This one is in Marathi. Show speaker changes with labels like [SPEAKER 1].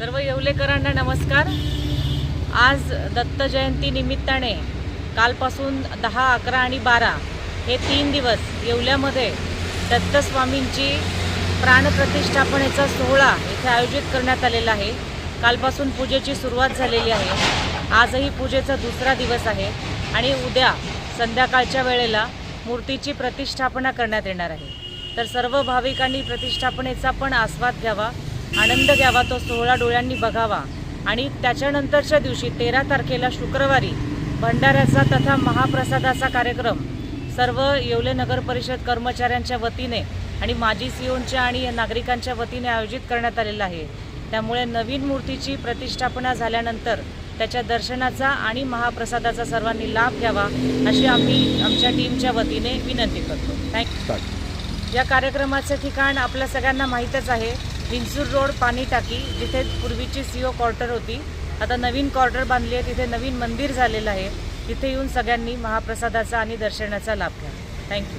[SPEAKER 1] सर्व येवलेकरांना नमस्कार. आज दत्त जयंती निमित्ताने कालपासून दहा अकरा आणि बारा हे तीन दिवस येवल्यामध्ये दत्तस्वामींची प्राणप्रतिष्ठापनेचा सोहळा इथे आयोजित करण्यात आलेला आहे. कालपासून पूजेची सुरुवात झालेली आहे. आजही पूजेचा दुसरा दिवस आहे आणि उद्या संध्याकाळच्या वेळेला मूर्तीची प्रतिष्ठापना करण्यात येणार आहे. तर सर्व भाविकांनी प्रतिष्ठापनेचा पण आस्वाद घ्यावा. आनंद घ्यावा तो सोहळा डोळ्यांनी बघावा. आणि त्याच्यानंतरच्या दिवशी तेरा तारखेला शुक्रवारी भंडाऱ्याचा तथा महाप्रसादाचा कार्यक्रम सर्व येवले नगर परिषद कर्मचाऱ्यांच्या वतीने आणि माजी सीओनच्या आणि नागरिकांच्या वतीने आयोजित करण्यात आलेला आहे. त्यामुळे नवीन मूर्तीची प्रतिष्ठापना झाल्यानंतर त्याच्या दर्शनाचा आणि महाप्रसादाचा सर्वांनी लाभ घ्यावा अशी आम्ही आमच्या टीमच्या वतीने विनंती करतो. थँक्यू या कार्यक्रमाचं ठिकाण आपल्या सगळ्यांना माहीतच आहे. विंचूर रोड पाणी टाकी जिथे पूर्वीची सीओ क्वार्टर होती. आता नवीन क्वार्टर बांधली आहे तिथे नवीन मंदिर झालेलं आहे. तिथे येऊन सगळ्यांनी महाप्रसादाचा आणि दर्शनाचा लाभ घ्या. थँक्यू